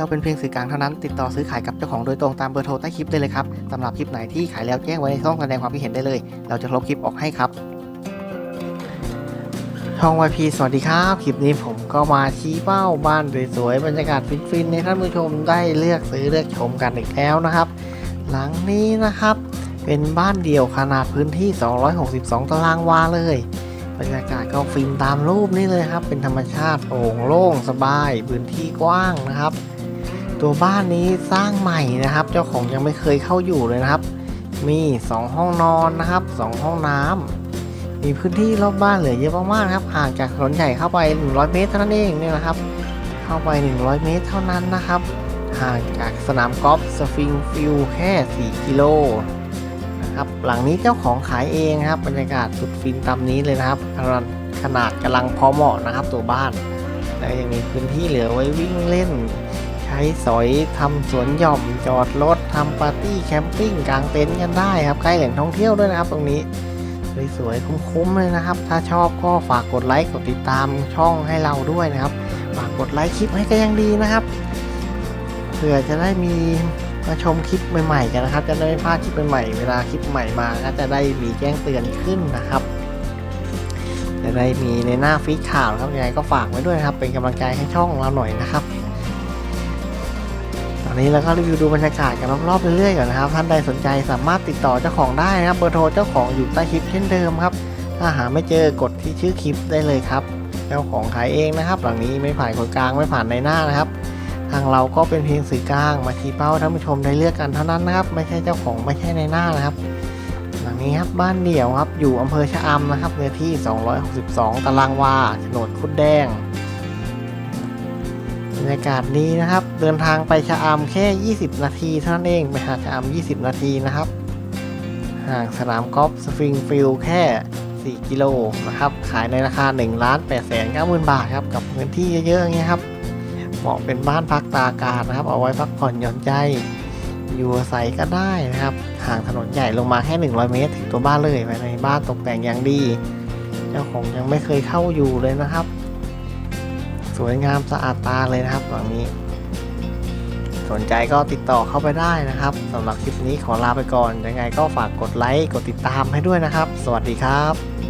เราเป็นเพียงสื่อกลางเท่านั้น ติดต่อซื้อขายกับเจ้าของโดยตรงตามเบอร์โทรใต้คลิปได้เลยครับสำหรับคลิปไหนที่ขายแล้วแจ้งไว้ในช่องแสดงความคิดเห็นได้เลย เราจะลบคลิปออกให้ครับช่อง YP สวัสดีครับ คลิปนี้ผมก็มาชี้เป้าบ้านสวยๆบรรยากาศฟินๆให้ท่านผู้ชมได้เลือกซื้อเลือกชมกันอีกแล้วนะครับ หลังนี้นะครับ เป็นบ้านเดี่ยวขนาดพื้นที่ 262 ตารางวาเลย บรรยากาศก็ฟินตามรูปนี้เลยครับ เป็นธรรมชาติโปร่งโล่งสบาย พื้นที่กว้างนะครับ ตัวบ้านนี้สร้างใหม่นะครับ เจ้าของยังไม่เคยเข้าอยู่เลยนะครับ มี 2 ห้องนอนนะครับ 2 ห้องน้ำมีพื้นที่รอบบ้านเหลือเยอะมากๆครับห่างจากถนนใหญ่เข้าไป 100 เมตรเท่านั้นเองเนี่ยนะครับ เข้าไป 100 เมตรเท่านั้นนะครับห่างจากสนามกอล์ฟสฟิงฟิลแค่ 4 กิโลนะครับหลังนี้เจ้าของขายเองครับบรรยากาศสุดฟินตามนี้เลยนะครับขนาดขนาดกำลังพอเหมาะนะครับตัวบ้าน แล้วยังมีพื้นที่เหลือไว้วิ่งเล่น ช้สอยทำสวนหย่อมจอดรถทำปาร์ตี้แคมปิ้งกางเต็นท์กันได้ครับใกล้แหล่งท่องเที่ยวด้วยนะครับตรงนี้สวยๆคุ้มๆเลยนะครับ ถ้าชอบก็ฝากกดไลค์กดติดตามช่องให้เราด้วยนะครับ ฝากกดไลค์คลิปให้ก็ยังดีนะครับเผื่อจะได้มีมาชมคลิปใหม่ๆกันนะครับ จะได้ไม่พลาดคลิปใหม่ๆเวลาคลิปใหม่มาก็จะได้มีแจ้งเตือนขึ้นนะครับ จะได้มีในหน้าฟีดข่าวครับยังไงก็ฝากไว้ด้วยนะครับ เป็นกำลังใจให้ช่องเราหน่อยนะครับ ตอนนี้เราก็รีวิวดูบรรยากาศกันรอบๆเรื่อยๆก่อนนะครับ ท่านใดสนใจสามารถติดต่อเจ้าของได้นะครับ เบอร์โทรเจ้าของอยู่ใต้คลิปเช่นเดิมครับ ถ้าหาไม่เจอกดที่ชื่อคลิปได้เลยครับ เจ้าของขายเองนะครับ หลังนี้ไม่ผ่านคนกลางไม่ผ่านในหน้านะครับ ทางเราก็เป็นเพียงสื่อกลางมาชี้เป้าท่านผู้ชมได้เลือกกันเท่านั้นนะครับ ไม่ใช่เจ้าของไม่ใช่ในหน้านะครับ หลังนี้ครับบ้านเดี่ยวครับอยู่อำเภอชะอำนะครับเนื้อที่ 262 ตารางวาโฉนดคุดแดง รรยากาศดีนะครับ เดินทางไปชะอำแค่ 20 นาทีเท่านั้นเองไปหาชะอำ20 นาทีนะครับ ห่างสนามกอล์ฟสฟิงฟิลแค่ 4 กิโลนะครับ ขายในราคา1ล้าน8แสน9หมื่นบาทครับ กับพื้นที่เยอะๆอย่างเงี้ยครับ เหมาะเป็นบ้านพักตากอากาศนะครับ เอาไว้พักผ่อนหย่อนใจอยู่อาศัยก็ได้นะครับ ห่างถนนใหญ่ลงมาแค่ 100 เมตร ถึงตัวบ้านเลยภายในบ้านตกแต่งอย่างดี เจ้าของยังไม่เคยเข้าอยู่เลยนะครับ วยงามสะอาดตาเลยนะครับหลังนี้ สนใจก็ติดต่อเข้าไปได้นะครับสำหรับคลิปนี้ขอลาไปก่อนยังไงก็ฝากกดไลค์กดติดตามให้ด้วยนะครับ สวัสดีครับ